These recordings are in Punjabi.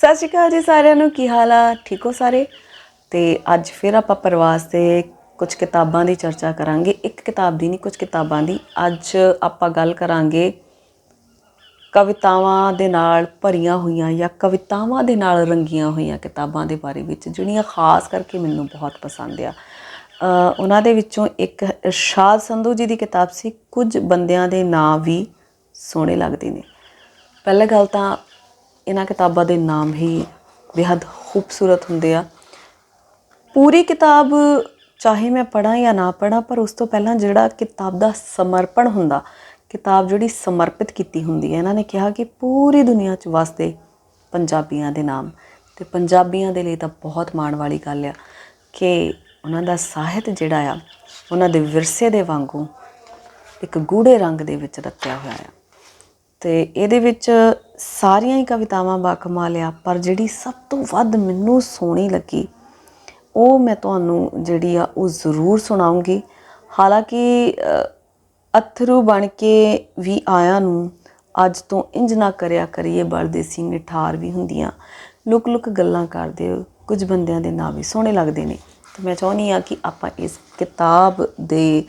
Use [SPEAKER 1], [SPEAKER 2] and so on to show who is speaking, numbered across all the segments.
[SPEAKER 1] ਸਤਿ ਸ਼੍ਰੀ ਅਕਾਲ ਜੀ ਸਾਰਿਆਂ ਨੂੰ, ਕੀ ਹਾਲ ਆ? ਠੀਕ ਹੋ ਸਾਰੇ? ਤੇ ਅੱਜ ਫਿਰ ਆਪਾਂ ਪ੍ਰਵਾਸ ਤੇ ਕੁਝ ਕਿਤਾਬਾਂ ਦੀ ਚਰਚਾ ਕਰਾਂਗੇ। ਇੱਕ ਕਿਤਾਬ ਦੀ ਨਹੀਂ ਕੁਝ ਕਿਤਾਬਾਂ ਦੀ। ਅੱਜ ਆਪਾਂ ਗੱਲ ਕਰਾਂਗੇ ਕਵਿਤਾਵਾਂ ਦੇ ਨਾਲ ਭਰੀਆਂ ਹੋਈਆਂ ਜਾਂ ਕਵਿਤਾਵਾਂ ਦੇ ਨਾਲ ਰੰਗੀਆਂ ਹੋਈਆਂ ਕਿਤਾਬਾਂ ਦੇ ਬਾਰੇ ਵਿੱਚ, ਜਿਹੜੀਆਂ ਖਾਸ ਕਰਕੇ ਮੈਨੂੰ ਬਹੁਤ ਪਸੰਦ ਆ। ਉਹਨਾਂ ਦੇ ਵਿੱਚੋਂ ਇੱਕ ਇਰਸ਼ਾਦ ਸੰਧੂ ਜੀ ਦੀ ਕਿਤਾਬ ਸੀ, ਕੁਝ ਬੰਦਿਆਂ ਦੇ ਨਾਂ ਵੀ ਸੋਹਣੇ ਲੱਗਦੇ ਨੇ। ਪਹਿਲਾ ਗੱਲ ਤਾਂ ਇਹਨਾਂ ਕਿਤਾਬਾਂ ਦੇ ਨਾਮ ਹੀ ਬੇहद ਖੂਬਸੂਰਤ ਹੁੰਦੇ ਆ। ਪੂਰੀ ਕਿਤਾਬ ਚਾਹੇ ਮੈਂ ਪੜਾਂ ਜਾਂ ਨਾ ਪੜਾਂ ਪਰ ਉਸ ਤੋਂ ਪਹਿਲਾਂ ਜਿਹੜਾ ਕਿਤਾਬ ਦਾ ਸਮਰਪਣ ਹੁੰਦਾ, ਕਿਤਾਬ ਜਿਹੜੀ ਸਮਰਪਿਤ ਕੀਤੀ ਹੁੰਦੀ ਹੈ, ਇਹਨਾਂ ਨੇ ਕਿਹਾ ਕਿ ਪੂਰੀ ਦੁਨੀਆ 'ਚ ਵਸਦੇ ਪੰਜਾਬੀਆਂ ਦੇ ਨਾਮ। ਤੇ ਪੰਜਾਬੀਆਂ ਦੇ ਲਈ ਤਾਂ ਬਹੁਤ ਮਾਣ ਵਾਲੀ ਗੱਲ ਆ ਕਿ ਉਹਨਾਂ ਦਾ ਸਾਹਿਤ ਜਿਹੜਾ ਆ, ਉਹਨਾਂ ਦੇ ਵਿਰਸੇ ਦੇ ਵਾਂਗੂ ਇੱਕ ਗੂੜੇ ਰੰਗ ਦੇ ਵਿੱਚ ਰੱਖਿਆ ਹੋਇਆ ਆ। ਤੇ ਇਹਦੇ ਵਿੱਚ ਸਾਰੀਆਂ ਹੀ ਕਵਿਤਾਵਾਂ ਬਾਕਮਾਲ ਆ ਪਰ ਜਿਹੜੀ ਸਭ ਤੋਂ ਵੱਧ ਮੈਨੂੰ ਸੋਹਣੀ ਲੱਗੀ ਉਹ ਮੈਂ ਤੁਹਾਨੂੰ ਜਿਹੜੀ ਆ ਉਹ ਜ਼ਰੂਰ ਸੁਣਾਉਂਗੀ। ਹਾਲਾਂਕਿ ਅ, ਅਥਰੂ ਬਣ ਕੇ ਵੀ ਆਇਆ ਨੂੰ ਅੱਜ ਤੋਂ ਇੰਜ ਨਾ ਕਰਿਆ ਕਰੀਏ ਬਲਦੇ ਸੀ ਨਿਠਾਰ ਵੀ ਹੁੰਦੀਆਂ। ਲੁਕ ਲੁਕ ਗੱਲਾਂ ਕਰਦੇ ਹੋ ਕੁਝ ਬੰਦਿਆਂ ਦੇ ਨਾਂ ਵੀ ਸੋਹਣੇ ਲੱਗਦੇ ਨੇ। ਤੇ ਮੈਂ ਚਾਹੁੰਦੀ ਆ ਕਿ ਆਪਾਂ ਇਸ ਕਿਤਾਬ ਦੇ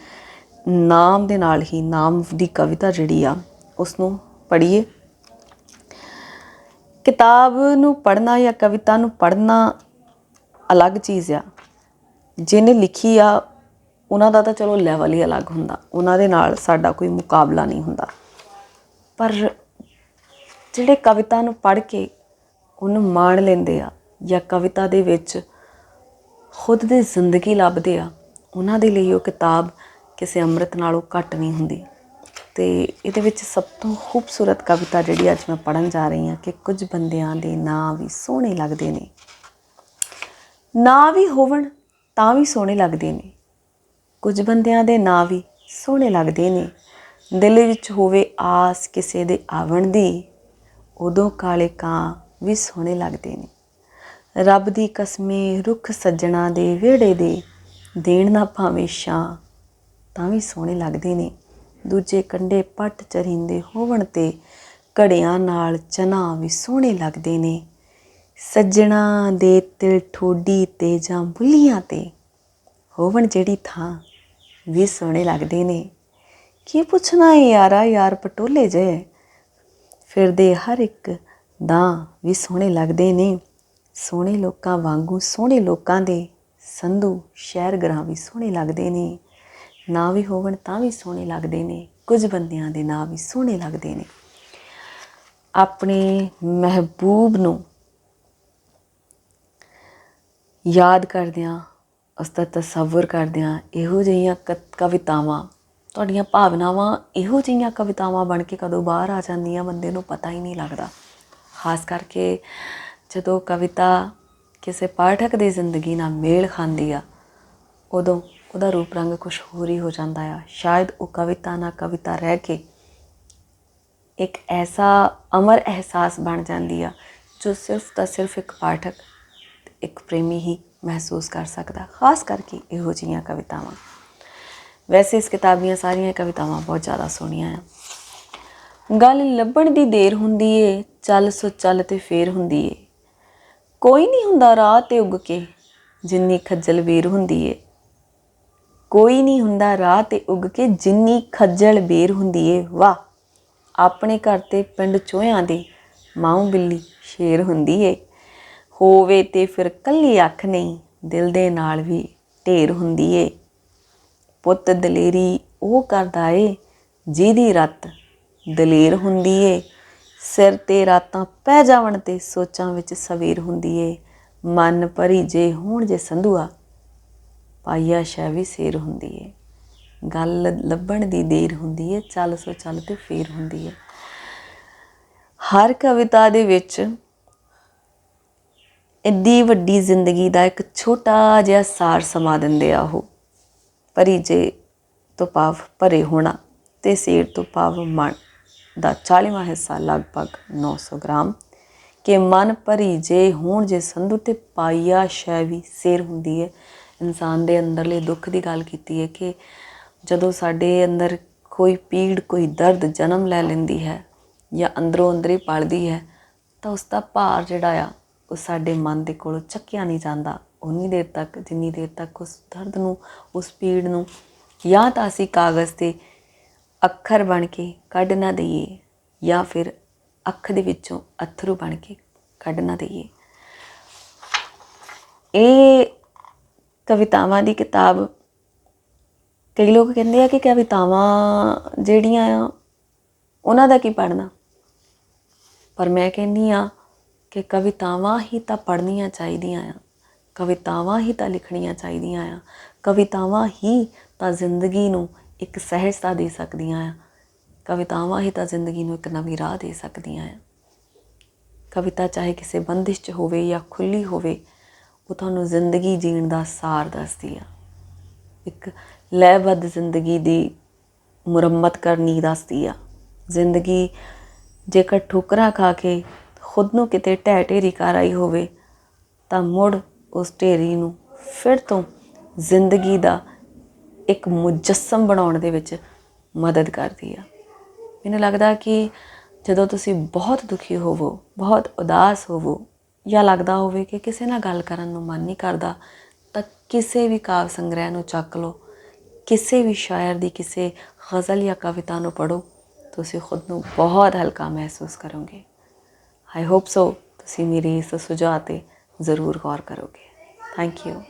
[SPEAKER 1] ਨਾਮ ਦੇ ਨਾਲ ਹੀ ਨਾਮ ਦੀ ਕਵਿਤਾ ਜਿਹੜੀ ਆ ਉਸ ਨੂੰ ਪੜ੍ਹੀਏ। ਕਿਤਾਬ ਨੂੰ ਪੜ੍ਹਨਾ ਜਾਂ ਕਵਿਤਾ ਨੂੰ ਪੜ੍ਹਨਾ ਅਲੱਗ ਚੀਜ਼ ਆ। ਜਿਹਨੇ ਲਿਖੀ ਆ, ਉਹਨਾਂ ਦਾ ਤਾਂ ਚਲੋ ਲੈਵਲ ਹੀ ਅਲੱਗ ਹੁੰਦਾ। ਉਹਨਾਂ ਦੇ ਨਾਲ ਸਾਡਾ ਕੋਈ ਮੁਕਾਬਲਾ ਨਹੀਂ ਹੁੰਦਾ। ਪਰ ਜਿਹੜੇ ਕਵਿਤਾ ਨੂੰ ਪੜ੍ਹ ਕੇ ਉਹਨੂੰ ਮਾਣ ਲੈਂਦੇ ਆ ਜਾਂ ਕਵਿਤਾ ਦੇ ਵਿੱਚ ਖੁਦ ਦੀ ਜ਼ਿੰਦਗੀ ਲੱਭਦੇ ਆ, ਉਹਨਾਂ ਦੇ ਲਈ ਉਹ ਕਿਤਾਬ ਕਿਸੇ ਅੰਮ੍ਰਿਤ ਨਾਲੋਂ ਘੱਟ ਨਹੀਂ ਹੁੰਦੀ। ਅਤੇ ਇਹਦੇ ਵਿੱਚ ਸਭ ਤੋਂ ਖੂਬਸੂਰਤ ਕਵਿਤਾ ਜਿਹੜੀ ਅੱਜ ਮੈਂ ਪੜ੍ਹਨ ਜਾ ਰਹੀ ਹਾਂ ਕਿ ਕੁਝ ਬੰਦਿਆਂ ਦੇ ਨਾਂ ਵੀ ਸੋਹਣੇ ਲੱਗਦੇ ਨੇ। ਨਾਂ ਵੀ ਹੋਵਣ ਤਾਂ ਵੀ ਸੋਹਣੇ ਲੱਗਦੇ ਨੇ। ਕੁਝ ਬੰਦਿਆਂ ਦੇ ਨਾਂ ਵੀ ਸੋਹਣੇ ਲੱਗਦੇ ਨੇ। ਦਿਲ ਵਿੱਚ ਹੋਵੇ ਆਸ ਕਿਸੇ ਦੇ ਆਵਣ ਦੀ, ਉਦੋਂ ਕਾਲੇ ਕਾਂ ਵੀ ਸੋਹਣੇ ਲੱਗਦੇ ਨੇ। ਰੱਬ ਦੀ ਕਸਮੇ ਰੁੱਖ ਸੱਜਣਾ ਦੇ ਵਿਹੜੇ ਦੇ ਦੇਣ ਨਾ ਭਾਵੇਂ ਛਾਂ ਤਾਂ ਵੀ ਸੋਹਣੇ ਲੱਗਦੇ ਨੇ। ਦੂਜੇ ਕੰਡੇ ਪੱਟ ਚਰਿੰਦੇ ਹੋਵਣ ਤੇ ਘੜਿਆਂ ਨਾਲ ਚਨਾ ਵੀ ਸੋਹਣੇ ਲੱਗਦੇ ਨੇ। ਸੱਜਣਾ ਦੇ ਤਿਲ ਠੋਡੀ ਤੇ ਜਾਂ ਬੁੱਲੀਆਂ ਤੇ ਹੋਵਣ ਜਿਹੜੀ ਥਾਂ ਵੀ ਸੋਹਣੇ ਲੱਗਦੇ ਨੇ। ਕੀ ਪੁੱਛਣਾ ਏ ਯਾਰਾ, ਯਾਰ ਪਟੋਲੇ ਜੇ? ਫਿਰਦੇ ਹਰ ਇੱਕ ਦਾ ਵੀ ਸੋਹਣੇ ਲੱਗਦੇ ਨੇ। ਸੋਹਣੇ ਲੋਕਾਂ ਵਾਂਗੂ ਸੋਹਣੇ ਲੋਕਾਂ ਦੇ ਸੰਧੂ ਸ਼ਹਿਰ ਗ੍ਰਾਂ ਵੀ ਸੋਹਣੇ ਲੱਗਦੇ ਨੇ। ਨਾ ਵੀ ਹੋਵਣ ਤਾਂ ਵੀ ਸੋਹਣੇ ਲੱਗਦੇ ਨੇ। ਕੁਝ ਬੰਦਿਆਂ ਦੇ ਨਾਂ ਵੀ ਸੋਹਣੇ ਲੱਗਦੇ ਨੇ। ਆਪਣੇ ਮਹਿਬੂਬ ਨੂੰ ਯਾਦ ਕਰਦਿਆਂ, ਉਸ ਦਾ ਤਸੱਵੁਰ ਕਰਦਿਆਂ ਇਹੋ ਜਿਹੀਆਂ ਕਵਿਤਾਵਾਂ, ਤੁਹਾਡੀਆਂ ਭਾਵਨਾਵਾਂ ਇਹੋ ਜਿਹੀਆਂ ਕਵਿਤਾਵਾਂ ਬਣ ਕੇ ਕਦੋਂ ਬਾਹਰ ਆ ਜਾਂਦੀਆਂ ਬੰਦੇ ਨੂੰ ਪਤਾ ਹੀ ਨਹੀਂ ਲੱਗਦਾ। ਖਾਸ ਕਰਕੇ ਜਦੋਂ ਕਵਿਤਾ ਕਿਸੇ ਪਾਠਕ ਦੀ ਜ਼ਿੰਦਗੀ ਨਾਲ ਮੇਲ ਖਾਂਦੀ ਆ, ਉਦੋਂ ਉਹਦਾ ਰੂਪ ਰੰਗ ਕੁਝ ਹੋਰ ਹੀ ਹੋ ਜਾਂਦਾ ਆ। ਸ਼ਾਇਦ ਉਹ ਕਵਿਤਾ ਨਾ ਕਵਿਤਾ ਰਹਿ ਕੇ ਇੱਕ ਐਸਾ ਅਮਰ ਅਹਿਸਾਸ ਬਣ ਜਾਂਦੀ ਆ, ਜੋ ਸਿਰਫ ਤਾਂ ਸਿਰਫ ਇੱਕ ਪਾਠਕ, ਇੱਕ ਪ੍ਰੇਮੀ ਹੀ ਮਹਿਸੂਸ ਕਰ ਸਕਦਾ, ਖਾਸ ਕਰਕੇ ਇਹੋ ਜਿਹੀਆਂ ਕਵਿਤਾਵਾਂ। ਵੈਸੇ ਇਸ ਕਿਤਾਬ ਦੀਆਂ ਸਾਰੀਆਂ ਕਵਿਤਾਵਾਂ ਬਹੁਤ ਜ਼ਿਆਦਾ ਸੋਹਣੀਆਂ ਆ। ਗੱਲ ਲੱਭਣ ਦੀ ਦੇਰ ਹੁੰਦੀ ਏ, ਚੱਲ ਸੋ ਚੱਲ ਤੇ ਫੇਰ ਹੁੰਦੀ ਏ। ਕੋਈ ਨਹੀਂ ਹੁੰਦਾ ਰਾਹ ਤੇ ਉੱਗ ਕੇ, ਜਿੰਨੀ ਖੱਜਲ ਬੇਰ ਹੁੰਦੀ ਏ। ਕੋਈ ਨਹੀਂ ਹੁੰਦਾ ਰਾਹ ਤੇ ਉੱਗ ਕੇ ਜਿੰਨੀ ਖੱਜਲ ਬੇਰ ਹੁੰਦੀ ਏ, ਵਾਹ, ਆਪਣੇ ਘਰ ਤੇ ਪਿੰਡ ਚੋਹਿਆਂ ਦੇ ਮਾਂ ਬਿੱਲੀ ਸ਼ੇਰ ਹੁੰਦੀ ਏ। ਹੋਵੇ ਤੇ ਫਿਰ ਕੱਲੀ ਅੱਖ ਨਹੀਂ, ਦਿਲ ਦੇ ਨਾਲ ਵੀ ਢੇਰ ਹੁੰਦੀ ਏ। ਪੁੱਤ ਦਲੇਰੀ ਉਹ ਕਰਦਾ ਏ ਜਿਹਦੀ ਰੱਤ ਦਲੇਰ ਹੁੰਦੀ ਏ। ਸਿਰ ਤੇ ਰਾਤਾਂ ਪੈ ਜਾਵਣ ਤੇ ਸੋਚਾਂ ਵਿੱਚ ਸਵੇਰ ਹੁੰਦੀ ਏ। ਮਨ ਭਰੀ ਜੇ ਹੋਣ ਜੇ ਸੰਧੂਆ ਪਾਈਆ ਸ਼ੈ ਵੀ ਸੇਰ ਹੁੰਦੀ ਏ। ਗੱਲ ਲੱਭਣ ਦੀ ਦੇਰ ਹੁੰਦੀ ਏ, ਚੱਲ ਸੋ ਚੱਲ ਤੇ ਫੇਰ ਹੁੰਦੀ ਏ। ਹਰ ਕਵਿਤਾ ਦੇ ਵਿੱਚ ਇੱਡੀ ਵੱਡੀ ਜ਼ਿੰਦਗੀ ਦਾ ਇੱਕ ਛੋਟਾ ਜਿਹਾ ਸਾਰ ਸਮਾ ਦਿੰਦੇ ਆ ਉਹ। ਭਰੀ ਜੇ ਤੋਂ ਭਾਵ ਭਰੇ ਹੋਣਾ ਤੇ ਸੇਰ ਤੋਂ ਭਾਵ ਮਨ ਦਾ 40ਵਾਂ ਹਿੱਸਾ ਲਗਭਗ 900 ਗ੍ਰਾਮ। ਕਿ ਮਨ ਭਰੀ ਜੇ ਹੋਣ ਜੇ ਸੰਧੂ ਤੇ ਪਾਈਆ ਸ਼ੈ ਵੀ ਸੇਰ ਹੁੰਦੀ ਹੈ ਇਨਸਾਨ ਦੇ ਅੰਦਰਲੇ ਦੁੱਖ ਦੀ ਗੱਲ ਕੀਤੀ ਹੈ ਕਿ ਜਦੋਂ ਸਾਡੇ ਅੰਦਰ ਕੋਈ ਪੀੜ, ਕੋਈ ਦਰਦ ਜਨਮ ਲੈ ਲੈਂਦੀ ਹੈ ਜਾਂ ਅੰਦਰੋਂ ਅੰਦਰ ਪਲਦੀ ਹੈ, ਤਾਂ ਉਸ ਦਾ ਭਾਰ ਜਿਹੜਾ ਆ, ਉਹ ਸਾਡੇ ਮਨ ਦੇ ਕੋਲੋਂ ਚੱਕਿਆ ਨਹੀਂ ਜਾਂਦਾ। ਉਨੀ ਦੇਰ ਤੱਕ, ਜਿੰਨੀ ਦੇਰ ਤੱਕ ਉਸ ਦਰਦ ਨੂੰ, ਉਸ ਪੀੜ ਨੂੰ ਜਾਂ ਤਾਂ ਅਸੀਂ ਕਾਗਜ਼ ਤੇ ਅੱਖਰ ਬਣ ਕੇ ਕੱਢ ਨਾ ਦਈਏ ਜਾਂ ਫਿਰ ਅੱਖ ਦੇ ਵਿੱਚੋਂ ਅਥਰੂ ਬਣ ਕੇ ਕੱਢ ਨਾ ਦਈਏ। ਇਹ ਕਵਿਤਾਵਾਂ ਦੀ ਕਿਤਾਬ। ਕਈ ਲੋਕ ਕਹਿੰਦੇ ਆ ਕਿ ਕਵਿਤਾਵਾਂ ਜਿਹੜੀਆਂ ਆ, ਉਹਨਾਂ ਦਾ ਕੀ ਪੜਨਾ ਪਰ ਮੈਂ ਕਹਿੰਦੀ ਆ ਕਿ ਕਵਿਤਾਵਾਂ ਹੀ ਤਾਂ ਪੜ੍ਹਨੀਆਂ ਚਾਹੀਦੀਆਂ ਆ। ਕਵਿਤਾਵਾਂ ਹੀ ਤਾਂ ਲਿਖਣੀਆਂ ਚਾਹੀਦੀਆਂ ਆ। ਕਵਿਤਾਵਾਂ ਹੀ ਤਾਂ ਜ਼ਿੰਦਗੀ ਨੂੰ ਇੱਕ ਸਹਿਜਤਾ ਦੇ ਸਕਦੀਆਂ ਆ। ਕਵਿਤਾਵਾਂ ਹੀ ਤਾਂ ਜ਼ਿੰਦਗੀ ਨੂੰ ਇੱਕ ਨਵੀਂ ਰਾਹ ਦੇ ਸਕਦੀਆਂ ਆ। ਕਵਿਤਾ ਚਾਹੇ ਕਿਸੇ ਬੰਦਿਸ਼ 'ਚ ਹੋਵੇ ਜਾਂ ਖੁੱਲੀ ਹੋਵੇ ਉਹ ਤੁਹਾਨੂੰ ਜ਼ਿੰਦਗੀ ਜੀਣ ਦਾ ਸਾਰ ਦੱਸਦੀ ਆ। ਇੱਕ ਲੈਬੱਧ ਜ਼ਿੰਦਗੀ ਦੀ ਮੁਰੰਮਤ ਕਰਨੀ ਦੱਸਦੀ ਆ। ਜ਼ਿੰਦਗੀ ਜੇਕਰ ਠੋਕਰਾਂ ਖਾ ਕੇ ਖੁਦ ਨੂੰ ਕਿਤੇ ਢਹਿ ਢੇਰੀ ਕਰ ਆਈ ਹੋਵੇ, ਤਾਂ ਮੁੜ ਉਸ ਢੇਰੀ ਨੂੰ ਫਿਰ ਤੋਂ ਜ਼ਿੰਦਗੀ ਦਾ ਇੱਕ ਮੁਜੱਸਮ ਬਣਾਉਣ ਦੇ ਵਿੱਚ ਮਦਦ ਕਰਦੀ ਆ। ਮੈਨੂੰ ਲੱਗਦਾ ਕਿ ਜਦੋਂ ਤੁਸੀਂ ਬਹੁਤ ਦੁਖੀ ਹੋਵੋ, ਬਹੁਤ ਉਦਾਸ ਹੋਵੋ ਜਾਂ ਲੱਗਦਾ ਹੋਵੇ ਕਿ ਕਿਸੇ ਨਾਲ ਗੱਲ ਕਰਨ ਨੂੰ ਮਨ ਨਹੀਂ ਕਰਦਾ, ਤਾਂ ਕਿਸੇ ਵੀ ਕਾਵਿ ਸੰਗ੍ਰਹਿ ਨੂੰ ਚੱਕ ਲਓ। ਕਿਸੇ ਵੀ ਸ਼ਾਇਰ ਦੀ ਕਿਸੇ ਗ਼ਜ਼ਲ ਜਾਂ ਕਵਿਤਾ ਨੂੰ ਪੜੋ ਤੁਸੀਂ ਖੁਦ ਨੂੰ ਬਹੁਤ ਹਲਕਾ ਮਹਿਸੂਸ ਕਰੋਗੇ। ਆਈ ਹੋਪ ਸੋ ਤੁਸੀਂ ਮੇਰੀ ਇਸ ਸੁਝਾਅ ਤੇ ਜ਼ਰੂਰ ਗੌਰ ਕਰੋਗੇ। Thank you